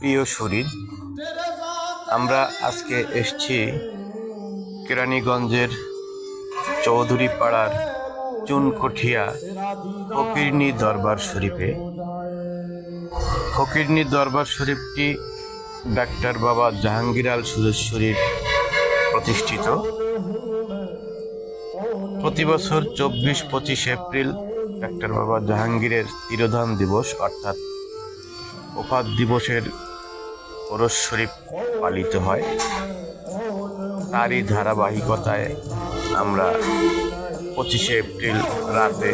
প্রিয় শরীর, আমরা আজকে এসছি কেরানীগঞ্জের চৌধুরী পাড়ার চুনকঠিয়া ফকিরনি দরবার শরীফে। ফকিরনি দরবার শরীফটি ডাক্তার বাবা জাহাঙ্গীর আল সুরেশ্বরীর প্রতিষ্ঠিত। প্রতি বছর চব্বিশ পঁচিশ এপ্রিল ডাক্তার বাবা জাহাঙ্গীরের তিরোধান দিবস, অর্থাৎ ওফাত দিবসের ওরস শরীফ পালিত হয়। তারই ধারাবাহিকতায় আমরা পঁচিশে এপ্রিল রাতে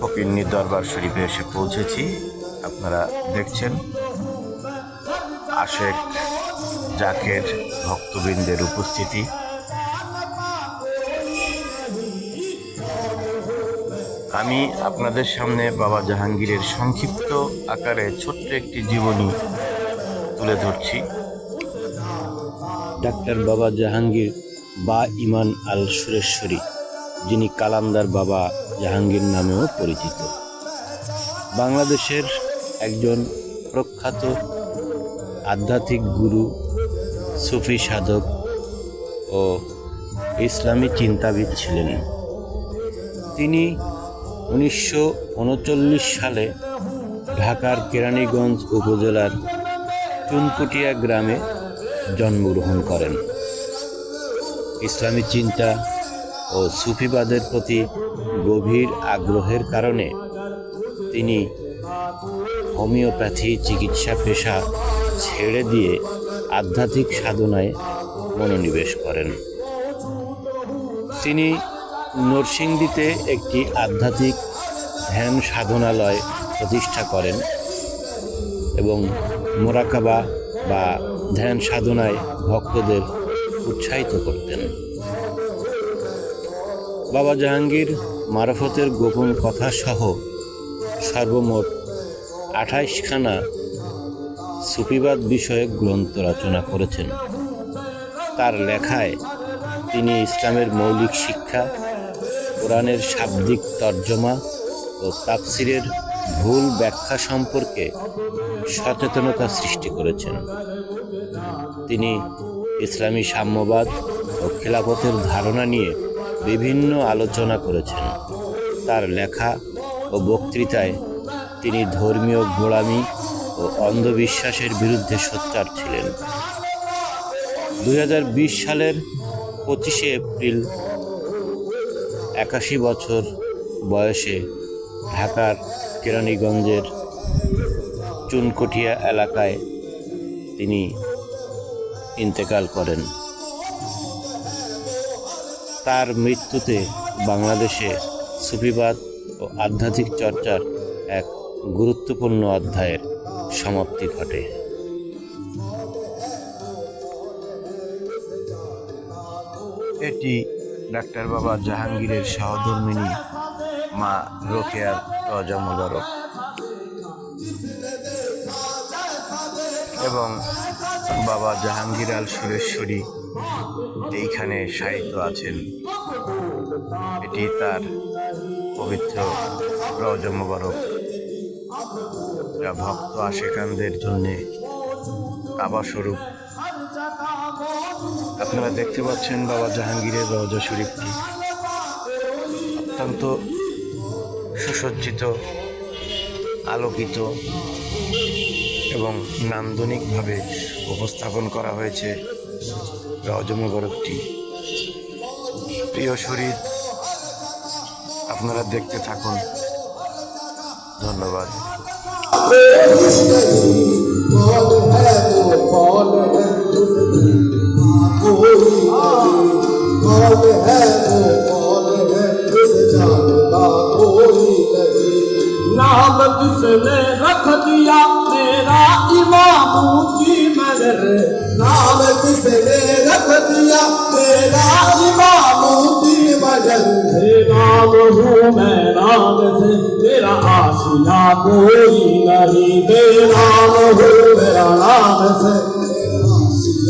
ফকিরনি দরবার শরীফে এসে পৌঁছেছি। আপনারা দেখছেন আশেক জাকের ভক্তবৃন্দের উপস্থিতি। আমি আপনাদের সামনে বাবা জাহাঙ্গীরের সংক্ষিপ্ত আকারে ছোট্ট একটি জীবনী তুলে ধরছি। ডাক্তার বাবা জাহাঙ্গীর বা ইমান আল সুরেশ্বরী, যিনি কালান্দার বাবা জাহাঙ্গীর নামেও পরিচিত। বাংলাদেশের একজন প্রখ্যাত আধ্যাত্মিক গুরু, সুফি সাধক ও ইসলামী চিন্তাবিদ ছিলেন। তিনি উনিশশো উনচল্লিশ সালে ঢাকার কেরানীগঞ্জ উপজেলার চুনকুটিয়া গ্রামে জন্মগ্রহণ করেন। ইসলামী চিন্তা ও সুফিবাদের প্রতি গভীর আগ্রহের কারণে তিনি হোমিওপ্যাথি চিকিৎসা পেশা ছেড়ে দিয়ে আধ্যাত্মিক সাধনায় মনোনিবেশ করেন। তিনি নরসিংদীতে একটি আধ্যাত্মিক ধ্যান সাধনালয় প্রতিষ্ঠা করেন এবং মোরাকাবা বা ধ্যান সাধনায় ভক্তদের উৎসাহিত করতেন। বাবা জাহাঙ্গীর মারফতের গোপন কথা সহ সর্বমোট আঠাইশখানা সুফিবাদ বিষয়ক গ্রন্থ রচনা করেছেন। তার লেখায় তিনি ইসলামের মৌলিক শিক্ষা কোরআনের শাব্দিক তর্জমা ও তাফসিরের ভুল ব্যাখ্যা সম্পর্কে সচেতনতা সৃষ্টি করেছেন। তিনি ইসলামী সাম্যবাদ ও খেলাফতের ধারণা নিয়ে বিভিন্ন আলোচনা করেছেন। তার লেখা ও বক্তৃতায় তিনি ধর্মীয় গোড়ামি ও অন্ধবিশ্বাসের বিরুদ্ধে সোচ্চার ছিলেন। দু হাজার বিশ সালের পঁচিশে এপ্রিল একাশি বছর বয়সে ঢাকার কেরানীগঞ্জের চুনকটিয়া এলাকায় তিনি ইন্তেকাল করেন। তার মৃত্যুতে বাংলাদেশে সুফিবাদ ও আধ্যাত্মিক চর্চার এক গুরুত্বপূর্ণ অধ্যায়ের সমাপ্তি ঘটে। এটি ডাক্তার বাবা জাহাঙ্গীরের সহধর্মিনী মা রোকেয়ার রজা এবং বাবা জাহাঙ্গীর আল সুরেশ্বরী এইখানে সাহিত্য আছেন, এটি তার পবিত্র রজা যা ভক্ত আশেকানদের জন্যে কাবা স্বরূপ আপনারা দেখতে পাচ্ছেন বাবা জাহাঙ্গীরের রওজা শরীফটি অত্যন্ত সুসজ্জিত, আলোকিত এবং নান্দনিকভাবে উপস্থাপন করা হয়েছে রজমগরকটি প্রিয় শরীর আপনারা দেখতে থাকুন। ধন্যবাদ। कोई है वो है नाम किसने रख दिया मेरा इमाम की मगर नाम किसने रख दिया मेरा इमाम की मगन हे नाम हूँ मैं नाम से मेरा आशिया कोई नहीं मेरा नाम हूँ मेरा नाम से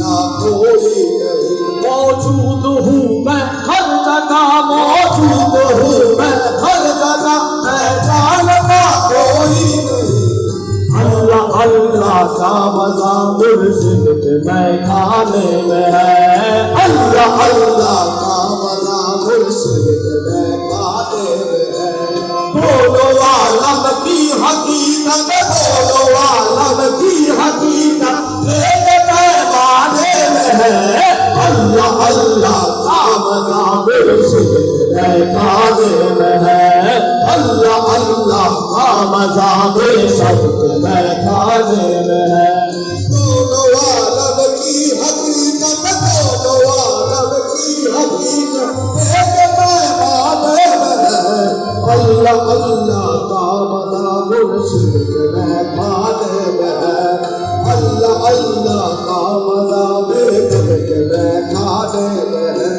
आशिया कोई موجود ہوں میں، ہر جگہ موجود ہوں میں، ہر جگہ پہچانتا کوئی نہیں۔ اللہ اللہ کا مزہ مرشد میں کھانے میں ہے۔ اللہ اللہ کا का मज़ा बेशक के खाने में है। दोनों आलम की हकीकत दोनों आलम की हकीकत। एक पैमाने में है। अल्लाह अल्लाह का मज़ा मुर्शिद के खाने में है। अल्लाह अल्लाह का मज़ा बेगम के में है।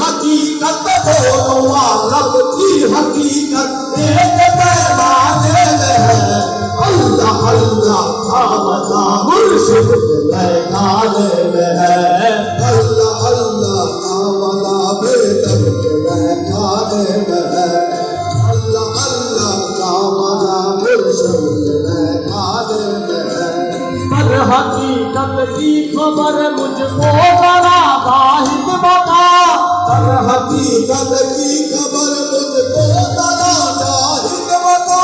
हकीकत दोनों आलम की हकीकत। एक पैमाने में है अल्लाह अल्लाह का मज़ा मुर्शिद बैठाने में है। अल्लाह अल्लाह का मज़ा बेदम के में है। अल्लाह अल्लाह का मज़ा मुर्शद के में है। पर हकीकत की खबर मुझको पर हकीकत की खबर मुझको जरा जाहिद बता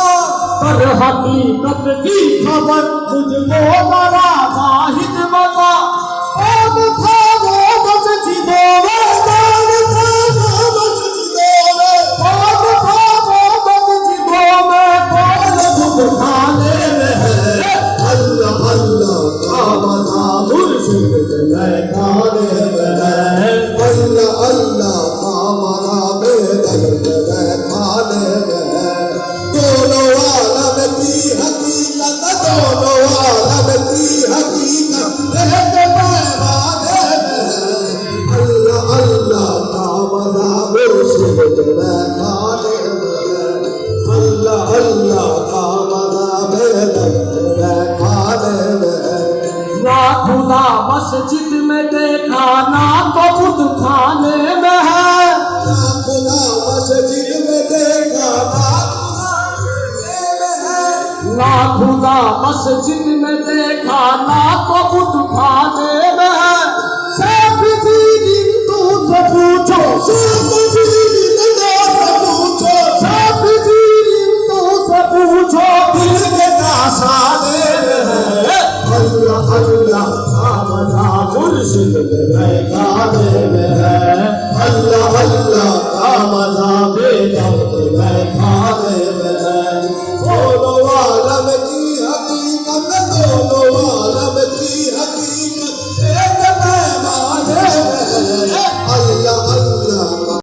पर हकीकत की खबर मुझको जरा जाहिद बता कौन था वो मस्जिदों में कौन था वो मस्जिदों में कौन था वो मस्जिदों में कौन खुद खाने में है अल्लाह अल्लाह का मजा मुर्शिद के खाने में है ना खुदा मस्जिद में देखा ना खुदा में है ना खुदा मस्जिद में देखा ना तो खुद खाने में है